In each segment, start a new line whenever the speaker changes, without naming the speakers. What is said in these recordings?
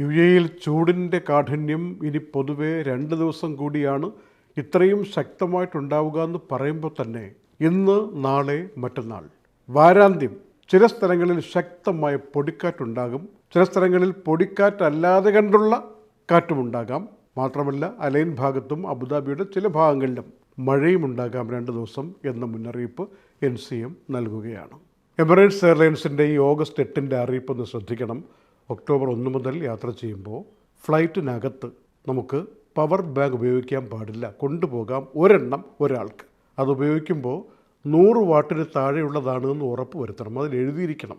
U എയിൽ ചൂടിന്റെ കാഠിന്യം ഇനി പൊതുവെ രണ്ട് ദിവസം കൂടിയാണ് ഇത്രയും ശക്തമായിട്ടുണ്ടാവുക എന്ന് പറയുമ്പോൾ തന്നെ ഇന്ന് നാളെ മറ്റന്നാൾ. വാരാന്ത്യം ചില സ്ഥലങ്ങളിൽ ശക്തമായ പൊടിക്കാറ്റുണ്ടാകും. ചില സ്ഥലങ്ങളിൽ പൊടിക്കാറ്റല്ലാതെ കണ്ടുള്ള കാറ്റുമുണ്ടാകാം. മാത്രമല്ല അലൈൻ ഭാഗത്തും അബുദാബിയുടെ ചില ഭാഗങ്ങളിലും മഴയും ഉണ്ടാകാം രണ്ട് ദിവസം എന്ന മുന്നറിയിപ്പ് എൻ സി എം നൽകുകയാണ്. എമിറേറ്റ്സ് എയർലൈൻസിന്റെ ഈ ഓഗസ്റ്റ് എട്ടിന്റെ അറിയിപ്പ് ഒന്ന് ശ്രദ്ധിക്കണം. ഒക്ടോബർ ഒന്ന് മുതൽ യാത്ര ചെയ്യുമ്പോൾ ഫ്ലൈറ്റിനകത്ത് നമുക്ക് പവർ ബാങ്ക് ഉപയോഗിക്കാൻ പാടില്ല. കൊണ്ടുപോകാം ഒരെണ്ണം ഒരാൾക്ക്. അത് ഉപയോഗിക്കുമ്പോൾ നൂറ് വാട്ടിന് താഴെയുള്ളതാണ് എന്ന് ഉറപ്പ് വരുത്തണം. അതിൽ എഴുതിയിരിക്കണം.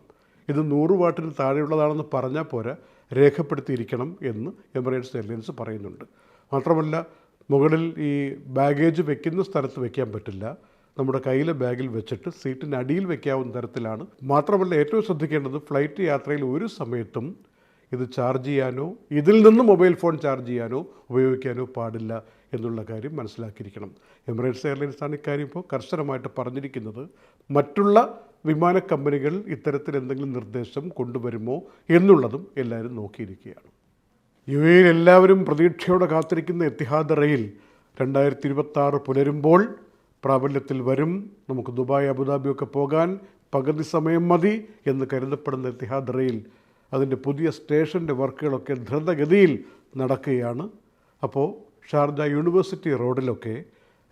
ഇത് നൂറ് വാട്ടിന് താഴെയുള്ളതാണെന്ന് പറഞ്ഞാൽ പോരാ രേഖപ്പെടുത്തിയിരിക്കണം എന്ന് എമിറേറ്റ്സ് എയർലൈൻസ് പറയുന്നുണ്ട്. മാത്രമല്ല മുകളിൽ ഈ ബാഗേജ് വെക്കുന്ന സ്ഥലത്ത് വയ്ക്കാൻ പറ്റില്ല. നമ്മുടെ കയ്യിലെ ബാഗിൽ വെച്ചിട്ട് സീറ്റിന് അടിയിൽ വെക്കാവുന്ന തരത്തിലാണ്. മാത്രമല്ല ഏറ്റവും ശ്രദ്ധിക്കേണ്ടത് ഫ്ലൈറ്റ് യാത്രയിൽ ഒരു സമയത്തും ഇത് ചാർജ് ചെയ്യാനോ ഇതിൽ നിന്ന് മൊബൈൽ ഫോൺ ചാർജ് ചെയ്യാനോ ഉപയോഗിക്കാനോ പാടില്ല എന്നുള്ള കാര്യം മനസ്സിലാക്കിയിരിക്കണം. എമിറേറ്റ്സ് എയർലൈൻസാണ് ഇക്കാര്യം ഇപ്പോൾ കർശനമായിട്ട് പറഞ്ഞിരിക്കുന്നത്. മറ്റുള്ള വിമാന കമ്പനികൾ ഇത്തരത്തിൽ എന്തെങ്കിലും നിർദ്ദേശം കൊണ്ടുവരുമോ എന്നുള്ളതും എല്ലാവരും നോക്കിയിരിക്കുകയാണ്. യു എയിൽ എല്ലാവരും പ്രതീക്ഷയോടെ കാത്തിരിക്കുന്ന എത്തിഹാദ് റെയിൽ രണ്ടായിരത്തി ഇരുപത്തി പുലരുമ്പോൾ പ്രാബല്യത്തിൽ വരും. നമുക്ക് ദുബായ് അബുദാബിയൊക്കെ പോകാൻ പകുതി സമയം മതി എന്ന് കരുതപ്പെടുന്ന ഇത്തിഹാദ് റെയിൽ അതിന്റെ പുതിയ സ്റ്റേഷന്റെ വർക്കുകളൊക്കെ ധ്രുതഗതിയിൽ നടക്കുകയാണ്. അപ്പോൾ ഷാർജ യൂണിവേഴ്സിറ്റി റോഡിലൊക്കെ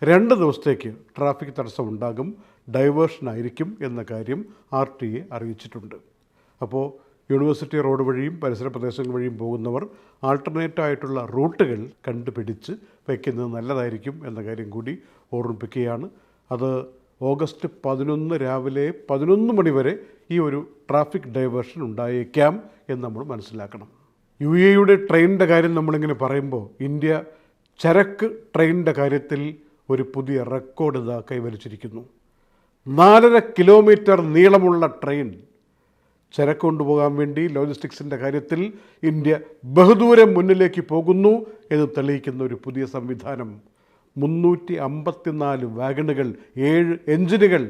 രണ്ട് ദിവസത്തേക്ക് ട്രാഫിക് തടസ്സം ഉണ്ടാകും. ഡൈവേർഷനായിരിക്കും എന്ന കാര്യം ആർ ടി എ അറിയിച്ചിട്ടുണ്ട്. അപ്പോൾ യൂണിവേഴ്സിറ്റി റോഡ് വഴിയും പരിസര പ്രദേശങ്ങൾ വഴിയും പോകുന്നവർ ആൾട്ടർനേറ്റ് ആയിട്ടുള്ള റൂട്ടുകൾ കണ്ടുപിടിച്ച് വയ്ക്കുന്നത് നല്ലതായിരിക്കും എന്ന കാര്യം കൂടി ഓർമ്മിപ്പിക്കുകയാണ്. അത് ഓഗസ്റ്റ് പതിനൊന്ന് രാവിലെ പതിനൊന്ന് മണിവരെ ഈ ഒരു ട്രാഫിക് ഡൈവേർഷൻ ഉണ്ടായേക്കാം എന്ന് നമ്മൾ മനസ്സിലാക്കണം. യു എയുടെ ട്രെയിനിന്റെ കാര്യം നമ്മളിങ്ങനെ പറയുമ്പോൾ ഇന്ത്യ ചരക്ക് ട്രെയിനിന്റെ കാര്യത്തിൽ ഒരു പുതിയ റെക്കോർഡ് ഇതാ കൈവരിച്ചിരിക്കുന്നു. നാലര കിലോമീറ്റർ നീളമുള്ള ട്രെയിൻ ചരക്ക് കൊണ്ടുപോകാൻ വേണ്ടി ലോജിസ്റ്റിക്സിന്റെ കാര്യത്തിൽ ഇന്ത്യ ബഹുദൂരം മുന്നിലേക്ക് പോകുന്നു എന്ന് തെളിയിക്കുന്ന ഒരു പുതിയ സംവിധാനം. മുന്നൂറ്റി അമ്പത്തിനാല് വാഗണുകൾ ഏഴ് എഞ്ചിനുകൾ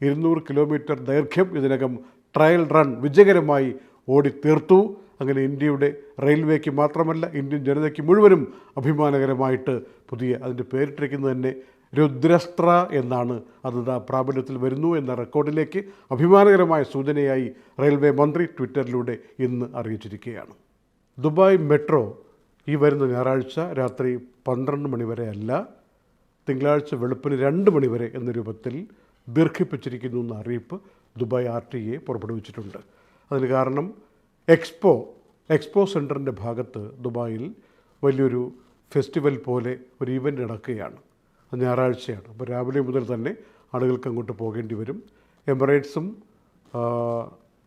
ഇരുന്നൂറ് കിലോമീറ്റർ ദൈർഘ്യം ഇതിനകം ട്രയൽ റൺ വിജയകരമായി ഓടിത്തീർത്തു. അങ്ങനെ ഇന്ത്യയുടെ റെയിൽവേക്ക് മാത്രമല്ല ഇന്ത്യൻ ജനതയ്ക്ക് മുഴുവനും അഭിമാനകരമായിട്ട് പുതിയ അതിന്റെ പേരിട്ടിരിക്കുന്നത് തന്നെ രുദ്രസ്ത്ര എന്നാണ് അത് പ്രാബല്യത്തിൽ വരുന്നു എന്ന റെക്കോർഡിലേക്ക് അഭിമാനകരമായ സൂചനയായി റെയിൽവേ മന്ത്രി ട്വിറ്ററിലൂടെ ഇന്ന് അറിയിച്ചിരിക്കുകയാണ്. ദുബായ് മെട്രോ ഈ വരുന്ന ഞായറാഴ്ച രാത്രി പന്ത്രണ്ട് മണിവരെ അല്ല തിങ്കളാഴ്ച വെളുപ്പിന് രണ്ട് മണിവരെ എന്ന രൂപത്തിൽ ദീർഘിപ്പിച്ചിരിക്കുന്നു എന്ന അറിയിപ്പ് ദുബായ് ആർ ടി എ പുറപ്പെടുവിച്ചിട്ടുണ്ട്. അതിന് കാരണം എക്സ്പോ എക്സ്പോ സെന്ററിന്റെ ഭാഗത്ത് ദുബായിൽ വലിയൊരു ഫെസ്റ്റിവൽ പോലെ ഒരു ഇവന്റ് നടക്കുകയാണ്. അത് ഞായറാഴ്ചയാണ്. അപ്പോൾ രാവിലെ മുതൽ തന്നെ ആളുകൾക്ക് അങ്ങോട്ട് പോകേണ്ടി വരും. എമിറേറ്റ്സും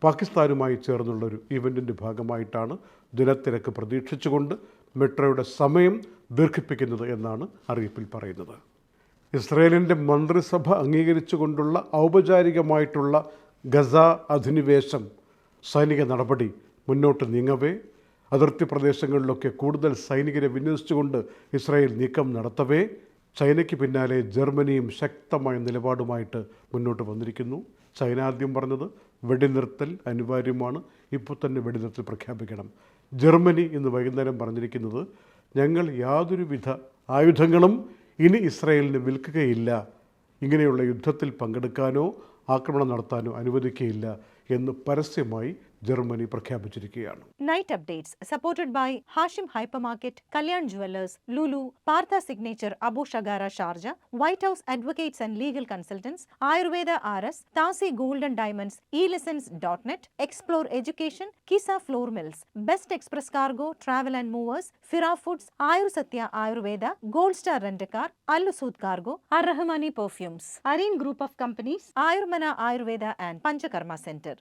പാകിസ്ഥാനുമായി ചേർന്നുള്ളൊരു ഇവന്റിന്റെ ഭാഗമായിട്ടാണ് ജനത്തിരക്ക് പ്രതീക്ഷിച്ചുകൊണ്ട് മെട്രോയുടെ സമയം ദീർഘിപ്പിക്കുന്നത് എന്നാണ് അറിയിപ്പിൽ പറയുന്നത്. ഇസ്രയേലിന്റെ മന്ത്രിസഭ അംഗീകരിച്ചുകൊണ്ടുള്ള ഔപചാരികമായിട്ടുള്ള ഗസ അധിനിവേശം സൈനിക നടപടി മുന്നോട്ട് നീങ്ങവേ. അതിർത്തി പ്രദേശങ്ങളിലൊക്കെ കൂടുതൽ സൈനികരെ വിന്യസിച്ചുകൊണ്ട് ഇസ്രായേൽ നീക്കം നടത്തവേ. ചൈനയ്ക്ക് പിന്നാലെ ജർമ്മനിയും ശക്തമായ നിലപാടുമായിട്ട് മുന്നോട്ട് വന്നിരിക്കുന്നു. ചൈന ആദ്യം പറഞ്ഞത് വെടിനിർത്തൽ അനിവാര്യമാണ്. ഇപ്പോൾ തന്നെ വെടിനിർത്തൽ പ്രഖ്യാപിക്കണം. ജർമ്മനി ഇന്ന് വൈകുന്നേരം പറഞ്ഞിരിക്കുന്നത് ഞങ്ങൾ യാതൊരുവിധ ആയുധങ്ങളും ഇനി ഇസ്രായേലിന് വിൽക്കുകയില്ല. ഇങ്ങനെയുള്ള യുദ്ധത്തിൽ പങ്കെടുക്കാനോ ആക്രമണം നടത്താനോ അനുവദിക്കുകയില്ല എന്ന് പരസ്യമായി ജർമ്മനി പ്രഖ്യാപിച്ചിരിക്കുകയാണ്.
Night updates supported by Hashim hypermarket Kalyan jewellers Lulu Partha signature Abu Shagara Sharjah white house advocates and legal consultants Ayurveda R S താസി golden diamonds E lessons dot net explore education Kisa flour mills best express cargo travel and movers Fira foods Ayur Satya Ayurveda gold star rent a car അല്ലുസൂദ് cargo Ar Rahmani perfumes Areen group of companies Ayurmana Ayurveda and panchakarma centre